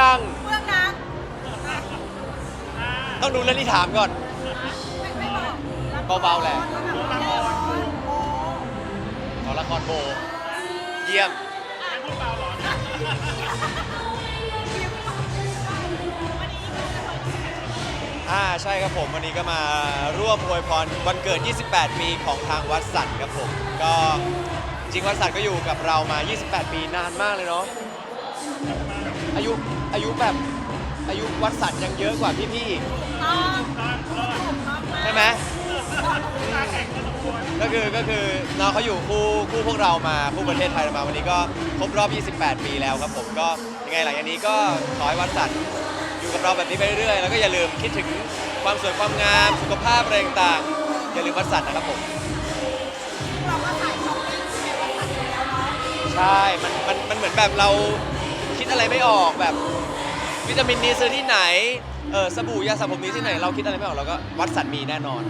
ดังเมืองดังต้องดูเรื่องที่ถามก่อน ไม่ไม่บอกเบาๆแหละ ละครโอ้ขอละครโบ เยี่ยม อ่าใช่ครับผมวันนี้ก็มาร่วมอวยพรวันเกิด 28 ปีของทางวัดสันครับผม ก็จริงวัดสันก็อยู่กับเรามา 28 ปีนานมากเลยเนาะอายุ อายุแบบอายุวัดสันยังเยอะกว่าพี่ๆอีกต้องถูกต้องมากใช่ไหมก็คือก็คือน้องเขาอยู่คู่คู่พวกเรามาคู่ประเทศไทยมาวันนี้ก็ครบรอบ 28 ปีแล้วครับผมก็ยังไงหลังจากนี้ก็ขอให้วัดสันอยู่กับเราแบบนี้ไปเรื่อยๆ แล้วก็อย่าลืมคิดถึงความสวยความงามสุขภาพอะไรต่างๆอย่าลืมวัดสันนะครับผมเราก็ถ่ายช้อปปิ้งในวันสัตว์อยู่แล้วเนาะใช่มันมันมันเหมือนแบบเรา คิดอะไรไม่ออกแบบ วิตามินนี้ซื้อที่ไหนเออสบู่ยาสระผมนี้ที่ไหน เราคิดอะไรไม่ออกเราก็วัดสันมีแน่นอน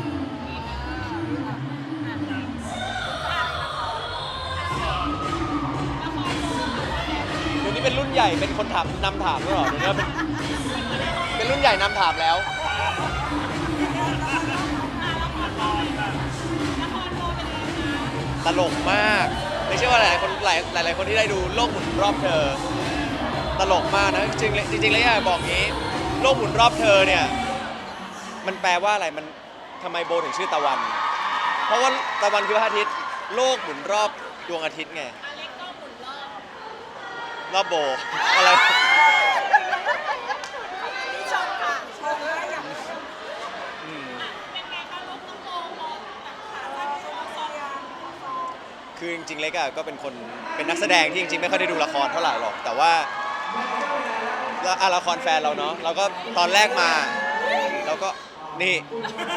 เดี๋ยวนี้เป็นรุ่นใหญ่เป็นคนถามนำถามด้วยเหรอเดี๋ยวนี้เป็นเป็นรุ่นใหญ่นำถามแล้ว ตลกมาก ไม่ใช่ว่าหลายๆคนหลายหลายหลายคนที่ได้ดูโลกหมุนรอบเธอ ตลกมากนะจริงๆจริงๆแล้วอยากบอกงี้โลกหมุนรอบเธอเนี่ยมันแปลว่าอะไรมันทำไมโบถึงชื่อตะวัน เพราะว่าตะวันคือพระอาทิตย์โลกหมุนรอบดวงอาทิตย์ไงรอบโบอะไรนี่ชมค่ะชมเลยอย่างอืมเออคือจริงๆเล็กอะก็เป็นคนเป็นนักแสดงที่จริงๆไม่ค่อยได้ดูละครเท่าไหร่หรอก แต่ว่า ละอะละครแฟนเราเนาะเราก็ตอนแรกมา เราก็นี่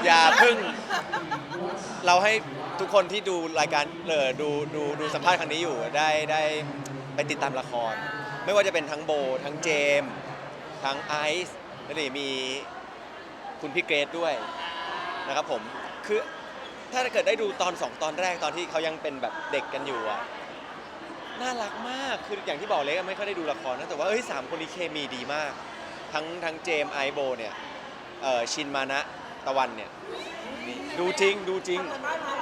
อย่าพึ่ง เราให้ทุกคนที่ดูรายการเออดูดูดูสัมภาษณ์ครั้งนี้อยู่ได้ได้ไปติดตามละคร ไม่ว่าจะเป็นทั้งโบ ทั้งเจมส์ทั้งไอซ์แล้วนี่มีคุณพี่เกรดด้วยนะครับผมคือถ้าเกิดได้ดูตอนสองตอนแรกตอนที่เขายังเป็นแบบเด็กกันอยู่อะ น่ารักมาก คืออย่างที่บอกเล็กไม่ค่อยได้ดูละครนะ แต่ว่าเอ้ยสามคนนี้เคมีดีมาก ทั้งทั้งเจมส์ไอโบเนี่ยเอ่อชินมานะตะวันเนี่ย ดูจริงดูจริง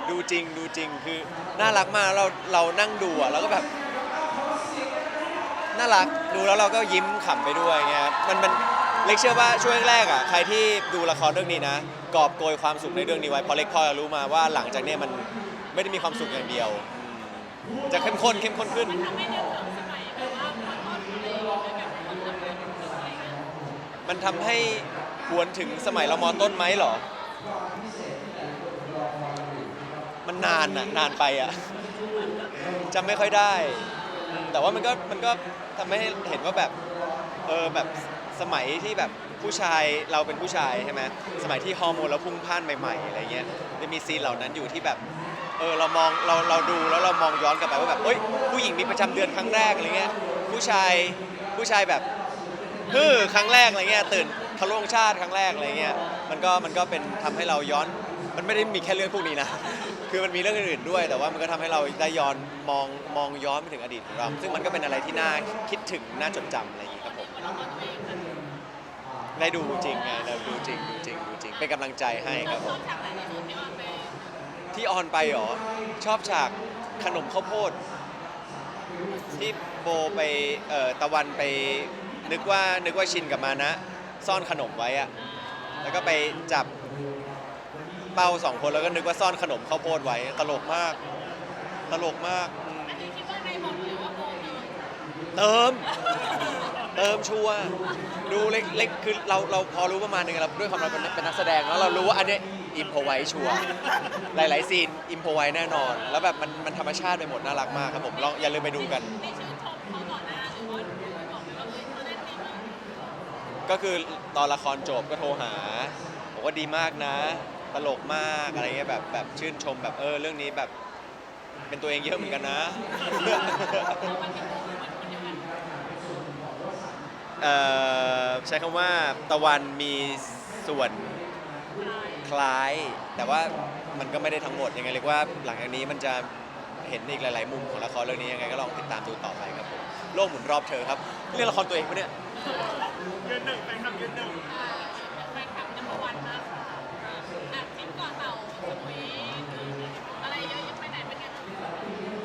ดูจริงดูจริงคือน่ารักมากเราเรานั่งดูอะเราก็แบบ น่ารักดูแล้วเราก็ยิ้มขำไปด้วยเงี้ยครับมันมันเล็กเชื่อว่าช่วงแรกอะใครที่ดูละครเรื่องนี้นะกอบโกยความสุขในเรื่องนี้ไว้เพอเล็กพอจะรู้มาว่าหลังจากเนี้ยมันไม่ได้มีความสุขอย่างเดียว จะเข้มข้นเข้มข้นขึ้น มันทำให้หวนถึงสมัยเรามอต้นไหมเหรอ มันนานอะนานไปอะจำไม่ค่อยได้ แต่ว่ามันก็มันก็ทำให้เห็นว่าแบบเออแบบสมัยที่แบบผู้ชายเราเป็นผู้ชายใช่ไหมสมัยที่ฮอร์โมนเราพุ่งพ่านใหม่ๆอะไรเงี้ยจะมีซีนเหล่านั้นอยู่ที่แบบ ออเรามองเราเราดูแล้วเรามองย้อนกลับไปว่าแบบเอ้ยผู้หญิงมีประจำเดือนครั้งแรกอะไรเงี้ยผู้ชายผู้ชายแบบฮือครั้งแรกอะไรเงี้ยตื่นทะลุงชาติครั้งแรกอะไรเงี้ยมันก็มันก็เป็นทำให้เราย้อน มันไม่ได้มีแค่เรื่องพวกนี้นะ คือมันมีเรื่องอื่นๆด้วย แต่ว่ามันก็ทำให้เราได้ย้อนมองมองย้อนไปถึงอดีตของเรา ซึ่งมันก็เป็นอะไรที่น่าคิดถึงน่าจดจำอะไรอย่างงี้ครับผมได้ดูจริงไงเราดูจริงดูจริงดูจริงเป็นกำลังใจให้ครับผม ที่ออนไปเหรอ ชอบฉากขนมข้าวโพด ที่โบไปเอ่อตะวันไปนึกว่านึกว่าชินกับมานะ ซ่อนขนมไว้อะแล้วก็ไปจับเป้าสองคนแล้วก็นึกว่าซ่อนขนมข้าวโพดไว้ ตลกมาก ตลกมากอืมเติม เติม ชัวร์ดูเล็กเล็กคือเราเราพอรู้ประมาณหนึงเราด้วยความเราเป็นเป็นนักแสดงแล้วเรารู้ว่าอันเนี้ยอิมพอไว้ชัวร์หลายๆซีนอิมพอไว้แน่นอน แล้วแบบมันมันธรรมชาติไปหมดน่ารักมากครับผมลองอย่าลืมไปดูกันก็คือตอนละครจบก็โทรหาบอกว่าดีมากนะ ตลกมากอะไรเงี้ยแบบแบบชื่นชมแบบเออเรื่องนี้แบบเป็นตัวเองเยอะเหมือนกันนะเอ่อใช้คำว่าตะวันมีส่วนคล้าย แต่ว่ามันก็ไม่ได้ทั้งหมดยังไงเรียกว่าหลังจากนี้มันจะเห็นอีกหลาย ๆ มุมของละครเรื่องนี้ยังไงก็ลองติดตามดูต่อไปครับผมโลกหมุนรอบเธอครับเรื่องละครตัวเองปะเนี่ย ยืนหนึ่งเป็นคำยืนหนึ่งแฟนคลับนัมเบอร์วันมากอะทริปก่อนเต่าสมุยอะไรเยอะแยะไปไหนเป็นไงบ้าง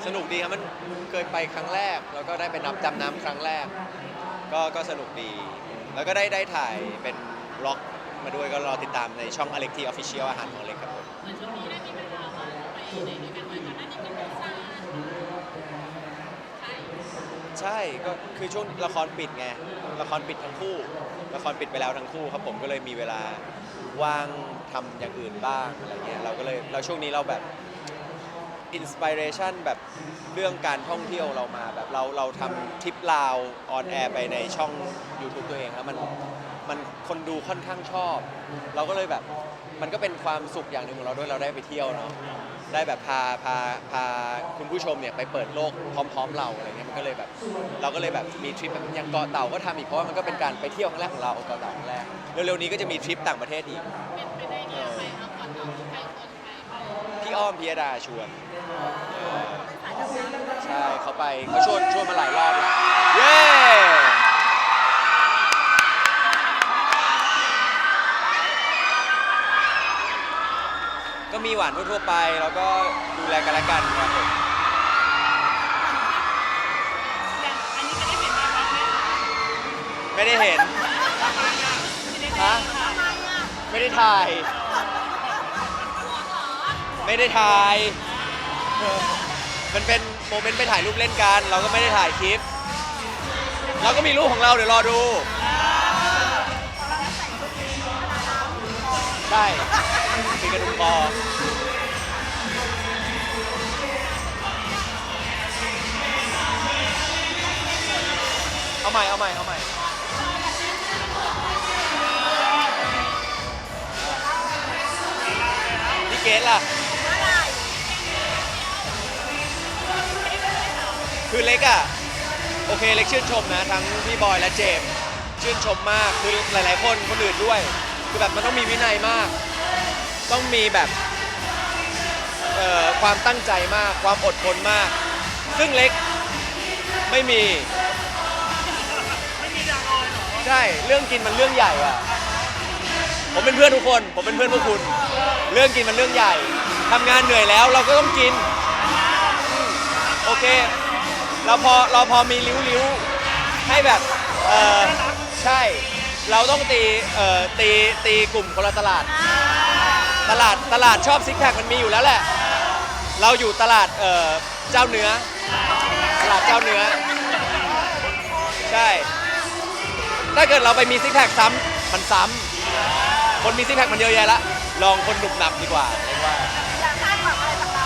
สนุกดีครับมันเคยไปครั้งแรก แล้วก็ได้ไปนับดำน้ำครั้งแรก ก็ก็สนุกดี แล้วก็ได้ได้ถ่ายเป็นบล็อกมาด้วยก็รอติดตามในช่อง Alex T Official อาหารของเล็กครับผมเหมือนช่วงนี้ได้มีเวลาว่างไปไหนด้วยกันไหมก่อนหน้านี้ก็มีซานใช่ใช่ก็คือช่วงละครปิดไงละครปิดทั้งคู่ ละครปิดไปแล้วทั้งคู่ครับผมก็เลยมีเวลาว่างทำอย่างอื่นบ้างอะไรเงี้ยเราก็เลยเราช่วงนี้เราแบบ อินสปิเรชันแบบเรื่องการท่องเที่ยวเรามาแบบเราเราทำทริปลาวออนแอร์ไปในช่อง YouTube ตัวเองแล้วมันมันคนดูค่อนข้างชอบ เราก็เลยแบบมันก็เป็นความสุขอย่างหนึ่งของเราด้วยเราได้ไปเที่ยวเนาะได้แบบพาพาพาคุณผู้ชมเนี่ยไปเปิดโลกพร้อม ๆ เราอะไรเงี้ยมันก็เลยแบบ เราก็เลยแบบมีทริปแบบอย่างเกาะเต่าก็ทำอีกเพราะว่ามันก็เป็นการไปเที่ยวครั้งแรกของเราเกาะเต่าครั้งแรกเร็วๆนี้ก็จะมีทริปต่างประเทศอีก เป็นไปได้เนี่ยไปเอาก่อนเต่าใครคนใครไป พี่อ้อมพิยดาชวน ใช่เขาไปเขาชวนชวนมาหลายรอบแล้วเย้ก็มีหวานทั่วๆไปแล้วก็ดูแลกันและกันครับผมอย่างอันนี้จะได้เห็นไหมคะไม่ได้เห็น ฮะ ไม่ได้ถ่าย ไม่ได้ถ่าย มันเป็นโมเมนต์ไปถ่ายรูปเล่นกัน เราก็ไม่ได้ถ่ายคลิป เราก็มีรูปของเราเดี๋ยวรอดูใช่มีกระดูกคอเอาใหม่ เอาใหม่ เอาใหม่ พี่เกดล่ะ คือเล็กอะโอเคเล็กชื่นชมนะ ทั้งพี่บอยและเจมส์ชื่นชมมากคือหลาย ๆ คนคนอื่นด้วย คือแบบมันต้องมีวินัยมาก ต้องมีแบบเอ่อความตั้งใจมากความอดทนมาก ซึ่งเล็กไม่มี ไม่มีดาวลอยเหรอใช่เรื่องกินมันเรื่องใหญ่อะผมเป็นเพื่อนทุกคน ผมเป็นเพื่อนพวกคุณ เรื่องกินมันเรื่องใหญ่ทำงานเหนื่อยแล้วเราก็ต้องกินอืมโอเค เราพอเราพอมีริ้วริ้วๆให้แบบเออใช่ เราต้องตีเอ่อตีตีกลุ่มคนละตลาด ตลาดตลาดชอบซิกแพคมันมีอยู่แล้วแหละ เราอยู่ตลาดเอ่อเจ้าเนื้อ ตลาดเจ้าเนื้อ ใช่ ถ้าเกิดเราไปมีซิกแพคซ้ำมันซ้ำคนมีซิกแพคมันเยอะแยะละลองคนหนุบหนับดีกว่าเรียกว่าคาดหวังอะไรจากเรา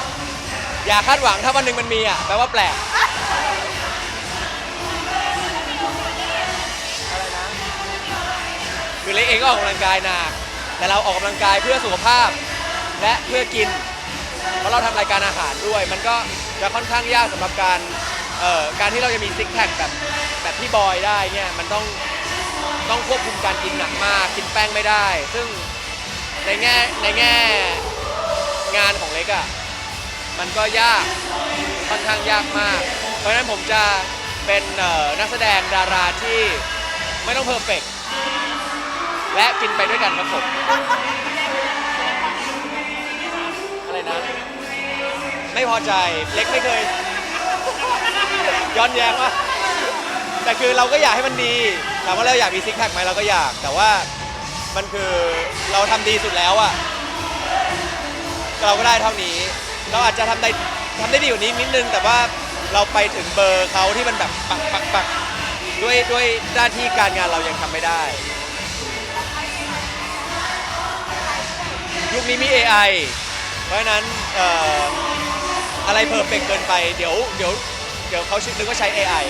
อย่าคาดหวังถ้าวันหนึ่งมันมีอะแปลว่าแปลก คือเล็กเองก็ออกกำลังกายหนักแต่เราออกกำลังกายเพื่อสุขภาพ และเพื่อกิน เพราะเราทำรายการอาหารด้วย มันก็จะค่อนข้างยากสำหรับการเอ่อการที่เราจะมีซิกแพคแบบแบบพี่บอยได้เนี่ยมันต้องต้องควบคุมการกินหนักมากกินแป้งไม่ได้ ซึ่งในแง่ในแง่งานของเล็กอะ่ะมันก็ยากค่อนข้างยากมาก เพราะฉะนั้นผมจะเป็นเอ่อนักแสดงดาราที่ไม่ต้องเพอร์เฟกต์ และกินไปด้วยกันครับผมอะไรนะ ไม่พอใจเล็กไม่เคยย้อนแย้งว่าแต่คือเราก็อยากให้มันดีถามว่าเราอยากมีซิกแพคไหมเราก็อยาก แต่ว่ามันคือเราทำดีสุดแล้วอะเราก็ได้เท่านี้ เราอาจจะทำได้ทำได้ดีกว่านี้นิดนึง แต่ว่าเราไปถึงเบอร์เขาที่มันแบบปักปักปักด้วยด้วยหน้าที่การงานเรายังทำไม่ได้ คนี้มี AI เพราะฉะนั้นเอ่ออะไรเพอร์เฟกเกินไปเดี๋ยวเดี๋ยวเดี๋ยวเขานึกว่าใช้ AI